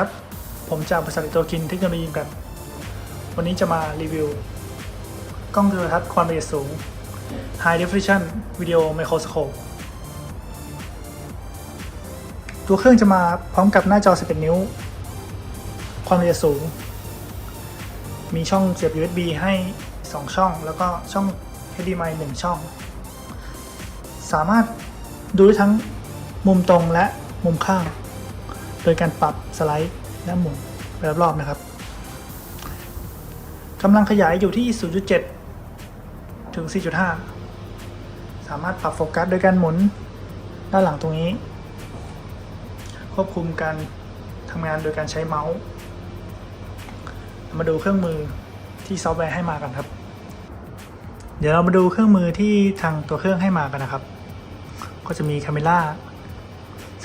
ครับ ผมจากบริษัทอิโตคินเทคโนโลยีกันวันนี้จะมารีวิว กล้องโทรทัศน์ความละเอียดสูง High Definition Video Microscope ตัวเครื่องจะมาพร้อมกับหน้าจอ 11 นิ้ว ความละเอียดสูง มีช่องเสียบ USB ให้ 2 ช่อง แล้วก็ช่อง HDMI 1 ช่อง สามารถดูได้ทั้งมุมตรงและมุมข้าง ดยการปรับสไลด์และหมุนไปรอบๆนะครับกำลังขยายอยู่ที่ 0.7 ถึง 4.5 สามารถปรับโฟกัสโดยการหมุนด้านหลังตรงนี้ ควบคุมการทำงานโดยการใช้เมาส์ มาดูเครื่องมือที่ซอฟต์แวร์ให้มากันครับ เดี๋ยวเรามาดูเครื่องมือที่ทางตัวเครื่องให้มากันนะครับ ก็จะมีคาเมล่า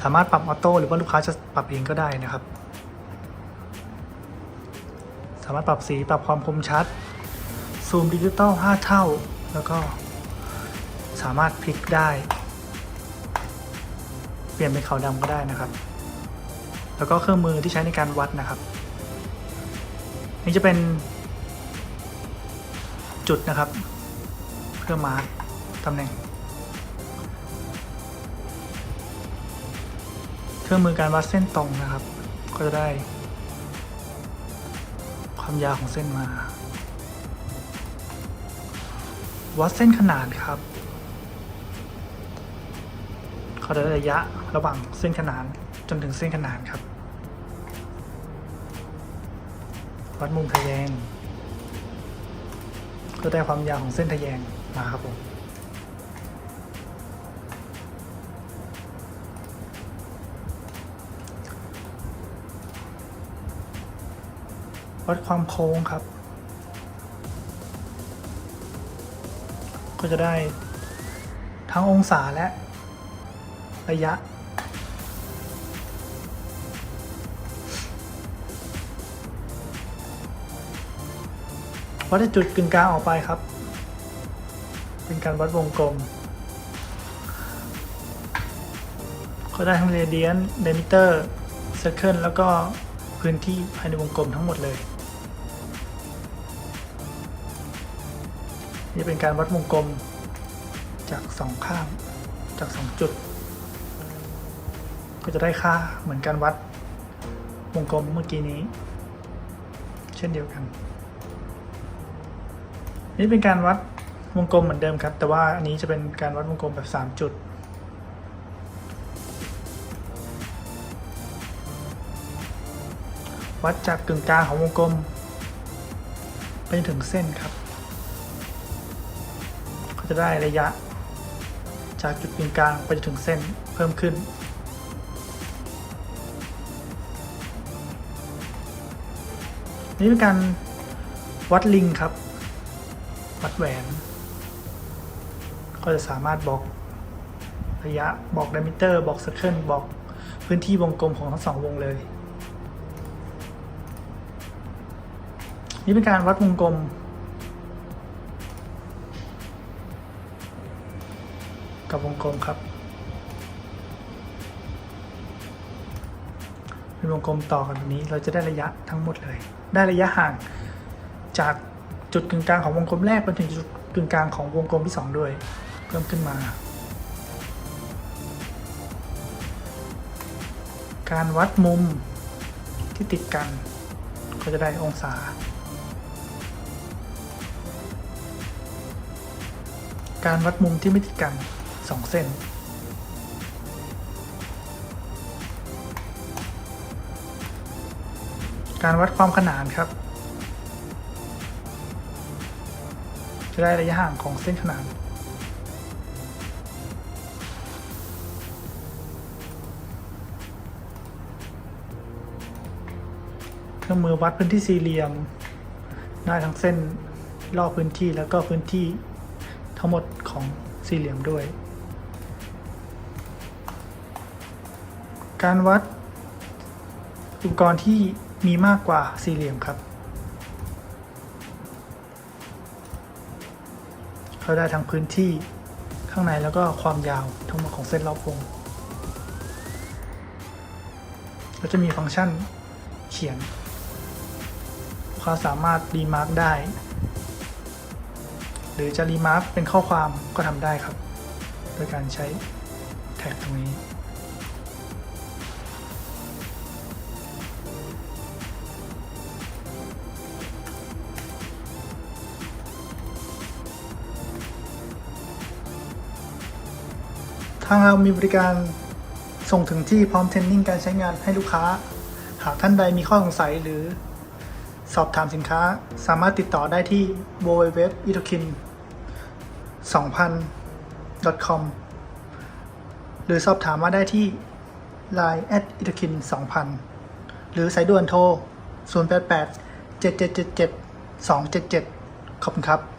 สามารถปรับออโต้หรือว่าลูกค้าจะปรับเองก็ได้นะครับ สามารถปรับสีปรับความคมชัด ซูมดิจิตอล5 เท่า แล้วก็สามารถพลิกได้ เปลี่ยนเป็นขาวดำก็ได้นะครับ แล้วก็เครื่องมือที่ใช้ในการวัดนะครับ นี่จะเป็นจุดนะครับเครื่องมาร์กตำแหน่ง เครื่องมือการวัดเส้นตรงนะครับ ก็จะได้ ความยาวของเส้นมา วัดเส้นขนาดครับเขาจะได้ระยะระหว่างเส้นขนานจนถึงเส้นขนานครับ วัดมุมทะแยงก็ได้ความยาวของเส้นทะแยงมาครับผม วัดความโค้งครับ ก็จะได้ทั้งองศาและ ระยะ วัดจุดกึ่งกลางออกไปครับ เป็นการวัดวงกลมก็ได้ทั้งเรเดียนเดมิเตอร์เซอร์เคิลแล้วก็พื้นที่ภายในวงกลมทั้งหมดเลย นี่เป็นการวัดวงกลมจากสองข้างจากสองจุด ก็จะได้ค่าเหมือนการวัดวงกลมเมื่อกี้นี้ เช่นเดียวกัน นี่เป็นการวัดวงกลมเหมือนเดิมครับ แต่ว่าอันนี้จะเป็นการวัดวงกลมแบบ 3 จุด วัดจากกึ่งกลางของวงกลม ไปถึงเส้นครับ จะได้ระยะ จากจุดกึ่งกลางไปจนถึงเส้นเพิ่มขึ้น นี่เป็นการวัดลิงครับ วัดแหวน ก็จะสามารถบอกระยะบอกดิมิเตอร์ บอกเซอร์เคิลบอกพื้นที่วงกลมของทั้งสองวงเลย นี่เป็นการวัดวงกลม กับวงกลมครับ เป็นวงกลมต่อกันแบบนี้เราจะได้ระยะทั้งหมดเลย ได้ระยะห่างจากจุดกึ่งกลางของวงกลมแรกไปถึงจุดกึ่งกลางของวงกลมที่ 2 ด้วย เพิ่มขึ้นมา การวัดมุมที่ติดกัน ก็จะได้องศา การวัดมุมที่ไม่ติดกัน 2เส้น การวัดความขนานครับ จะได้ระยะห่างของเส้นขนานเครื่องมือวัดพื้นที่สี่เหลี่ยมได้ทั้งเส้นรอบพื้นที่แล้วก็พื้นที่ทั้งหมดของสี่เหลี่ยมด้วย การวัดอุปกรณ์ที่มีมากกว่าสี่เหลี่ยมครับเขาได้ทั้งพื้นที่ข้างในแล้วก็ความยาวทั้งหมดของเส้นรอบวงก็จะมีฟังก์ชันเขียนลูกค้าสามารถรีมาร์กได้ หรือจะรีมาร์กเป็นข้อความก็ทำได้ครับ โดยการใช้แท็กตรงนี้ ทางเรามีบริการส่งถึงที่พร้อมเทรนนิ่งการใช้งานให้ลูกค้า หากท่านใดมีข้อสงสัยหรือสอบถามสินค้าสามารถติดต่อได้ที่ www i t o k i n 2000 com หรือสอบถามมาได้ที่ line at i t o k i n 2000 หรือสายด่วนโทร 088 7777 277 ขอบคุณครับ